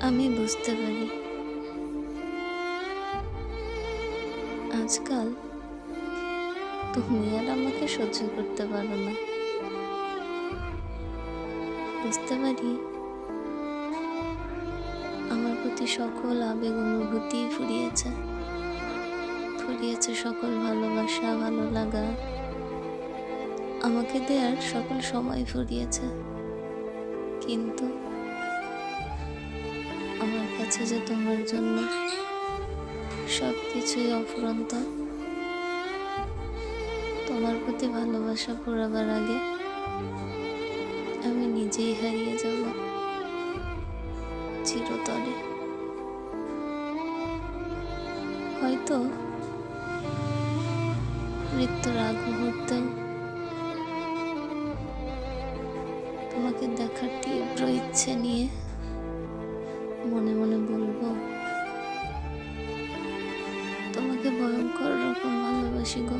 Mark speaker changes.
Speaker 1: আমি বুঝতে পারি। আজকাল তুমি আর আমাকে সহ্য করতে পারো না। বুঝতে পারি? আমার প্রতি সকল আবেগ অনুভূতি ফুরিয়েছে। ফুরিয়েছে সকল ভালোবাসা, ভালো লাগা। আমাকে দেওয়ার সকল সময় ফুরিয়েছে। কিন্তু কাছে যে তোমার জন্য সব কিছুই অফুরন্ত। তোমার প্রতি ভালোবাসা পুরাবার আগে আমি নিজেই হারিয়ে যাব চিরতরে। হয়তো মৃত্যুর আগ মুহূর্তেও তোমাকে দেখার তীব্র ইচ্ছে নিয়ে মনে মনে বলব তোমাকে ভয়ঙ্কর রকম ভালোবাসি গো।